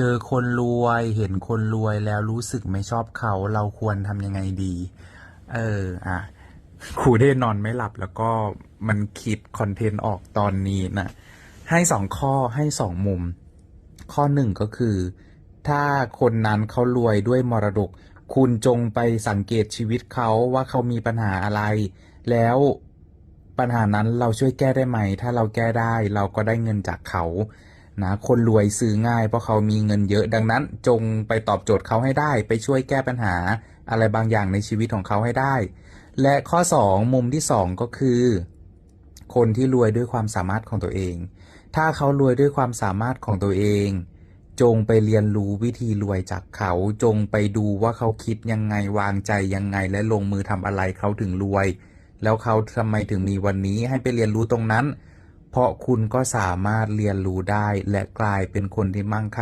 จอคนรวยเห็นคนรวยแล้วรู้สึกไม่ชอบเขาเราควรทำยังไงดี เอออะครูได้นอนไม่หลับแล้วก็มันคิดคอนเทนต์ออกตอนนี้นะให้สองข้อให้สองมุม ข้อหนึ่งก็คือ ถ้าคนนั้นเขารวยด้วยมรดก คุณจงไปสังเกตชีวิตเขาว่าเขามีปัญหาอะไร แล้วปัญหานั้นเราช่วยแก้ได้ไหม ถ้าเราแก้ได้เราก็ได้เงินจากเขา นะคนรวยซื้อง่ายเพราะเขามีเงินเยอะ ดังนั้นจงไปตอบโจทย์เขาให้ได้ ไปช่วยแก้ปัญหาอะไรบางอย่างในชีวิตของเขาให้ได้ และข้อ 2 มุมที่ 2 ก็คือ คนที่รวยด้วยความสามารถของตัวเอง ถ้าเขารวยด้วยความสามารถของตัวเอง จงไปเรียนรู้วิธีรวยจากเขา จงไปดูว่าเขาคิดยังไงวางใจยังไง และลงมือทำอะไรเขาถึงรวย แล้วเขาทำไมถึงมีวันนี้ให้ไปเรียนรู้ตรงนั้น เพราะคุณก็สามารถเรียนรู้ได้และกลายเป็นคนที่มั่งคั่ง